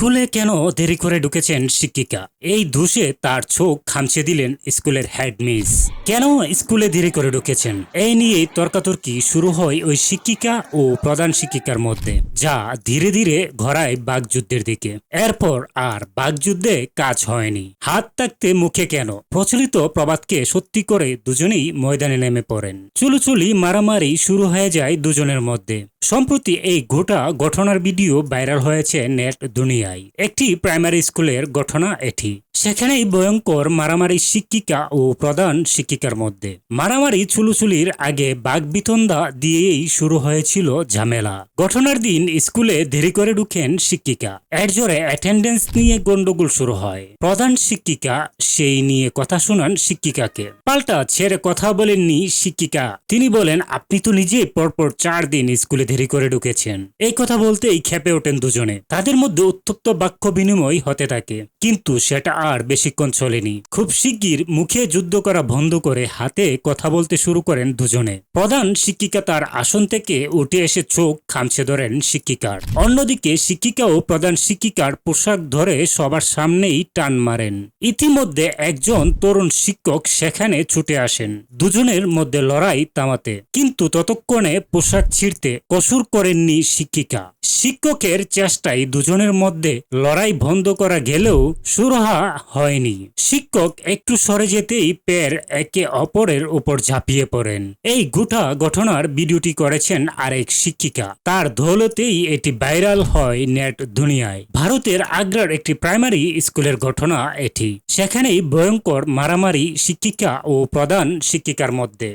স্কুলে কেন দেরি করে ঢুকেছেন শিক্ষিকা? এই দোষে তার চোখ খামছে দিলেন স্কুলের হেড মিস কেন স্কুলে দেরি করে ঢুকেছেন? এই নিয়ে তর্কাতর্কি শুরু হয় ওই শিক্ষিকা ও প্রধান শিক্ষিকার মধ্যে, যা ধীরে ধীরে ঘরায় বাগযুদ্ধের দিকে। এরপর আর বাগযুদ্ধে কাজ হয়নি। হাত থাকতে মুখে কেন? প্রচলিত প্রবাদকে সত্যি করে দুজনেই ময়দানে নেমে পড়েন। চুলুচুলি মারামারি শুরু হয়ে যায় দুজনের মধ্যে। সম্প্রতি এই গোটা ঘটনার ভিডিও ভাইরাল হয়েছে নেট দুনিয়ায়। একটি প্রাইমারি স্কুলের ঘটনা এটি। সেখানেই ভয়ঙ্কর মারামারি শিক্ষিকা ও প্রধান শিক্ষিকার মধ্যে। মারামারি চুলুচুলির আগে বাগবিতন্দা দিয়েই শুরু হয়েছিল ঝামেলা। ঘটনার দিন স্কুলে দেরি করে ঢুকেন শিক্ষিকা। এর জোরে অ্যাটেন্ডেন্স নিয়ে গন্ডগোল শুরু হয়। প্রধান শিক্ষিকা সেই নিয়ে কথা শোনান শিক্ষিকাকে। পাল্টা ছেড়ে কথা বলেননি শিক্ষিকা। তিনি বলেন, আপনি তো নিজে পরপর চার দিন স্কুলে দেরি করে ঢুকেছেন। এই কথা বলতেই খেপে ওঠেন দুজনে। তাদের মধ্যে উত্তপ্ত বাক্য বিনিময় হতে থাকে। কিন্তু সেটা আর বেশিক্ষণ চলেনি। খুব শিগগির মুখে যুদ্ধ করা বন্ধ করে হাতে কথা বলতে শুরু করেন দুজনে। প্রধান শিক্ষিকা তার আসন থেকে উঠে এসে চোখ খামছে ধরেন শিক্ষিকার। অন্যদিকে শিক্ষিকা ও প্রধান শিক্ষিকার পোশাক ধরে সবার সামনেই টান মারেন। ইতিমধ্যে একজন তরুণ শিক্ষক সেখানে ছুটে আসেন। দুজনের মধ্যে লড়াই তামাতে কিন্তু ততক্ষণে পোশাক ছিঁড়তে কসুর করেননি শিক্ষিকা। শিক্ষকের চেষ্টায় দুজনের মধ্যে লড়াই বন্ধ করা গেলেও সুরাহা হয়নি। শিক্ষক একটু সরে যেতেই পের একে অপরের উপর ঝাঁপিয়ে পড়েন। এই গোটা ঘটনার ভিডিওটি করেছেন আরেক শিক্ষিকা। তার ধৌলতেই এটি ভাইরাল হয় নেট দুনিয়ায়। ভারতের আগ্রার একটি প্রাইমারি স্কুলের ঘটনা এটি। সেখানেই ভয়ঙ্কর মারামারি শিক্ষিকা ও প্রধান শিক্ষিকার মধ্যে।